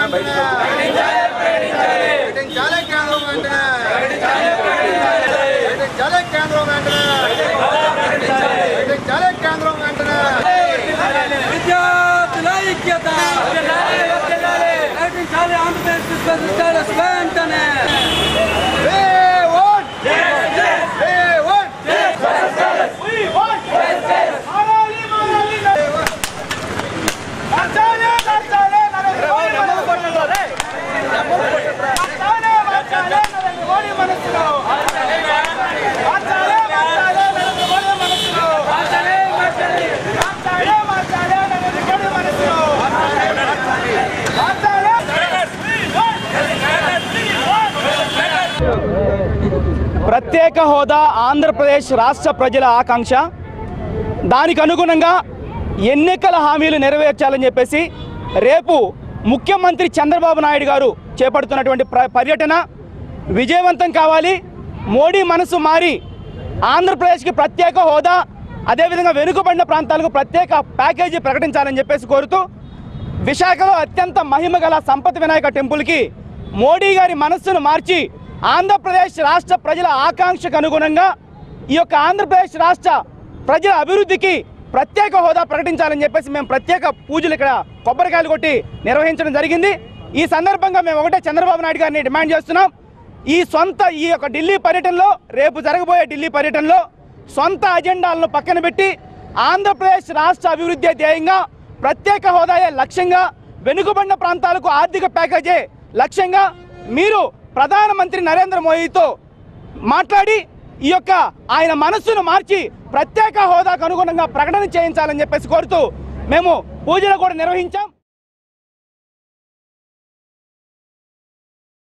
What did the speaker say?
కేంద్రం ప్రత్యేక హోదా ఆంధ్రప్రదేశ్ రాష్ట్ర ప్రజల ఆకాంక్ష. దానికి అనుగుణంగా ఎన్నికల హామీలు నెరవేర్చాలని చెప్పేసి రేపు ముఖ్యమంత్రి చంద్రబాబు నాయుడు గారు చేపడుతున్నటువంటి పర్యటన విజయవంతం కావాలి. మోడీ మనసు మారి ఆంధ్రప్రదేశ్కి ప్రత్యేక హోదా అదేవిధంగా వెనుకబడిన ప్రాంతాలకు ప్రత్యేక ప్యాకేజీ ప్రకటించాలని చెప్పేసి కోరుతూ విశాఖలో అత్యంత మహిమ గల సంపత్ వినాయక టెంపుల్కి మోడీ గారి మనస్సును మార్చి ఆంధ్రప్రదేశ్ రాష్ట్ర ప్రజల ఆకాంక్షకు అనుగుణంగా ఈ యొక్క ఆంధ్రప్రదేశ్ రాష్ట్ర ప్రజల అభివృద్ధికి ప్రత్యేక హోదా ప్రకటించాలని చెప్పేసి మేము ప్రత్యేక పూజలు ఇక్కడ కొబ్బరికాయలు కొట్టి నిర్వహించడం జరిగింది. ఈ సందర్భంగా మేము ఒకటే చంద్రబాబు నాయుడు గారిని డిమాండ్ చేస్తున్నాం. ఈ సొంత ఈ యొక్క ఢిల్లీ పర్యటనలో రేపు జరగబోయే ఢిల్లీ పర్యటనలో సొంత అజెండాలను పక్కన పెట్టి ఆంధ్రప్రదేశ్ రాష్ట్ర అభివృద్ధి ధ్యేయంగా ప్రత్యేక హోదాయే లక్ష్యంగా వెనుకబడిన ప్రాంతాలకు ఆర్థిక ప్యాకేజే లక్ష్యంగా మీరు ప్రధానమంత్రి నరేంద్ర మోదీతో మాట్లాడి ఈ యొక్క ఆయన మనస్సును మార్చి ప్రత్యేక హోదాకు అనుగుణంగా ప్రకటన చేయించాలని చెప్పేసి కోరుతూ మేము పూజలు కూడా నిర్వహించాం.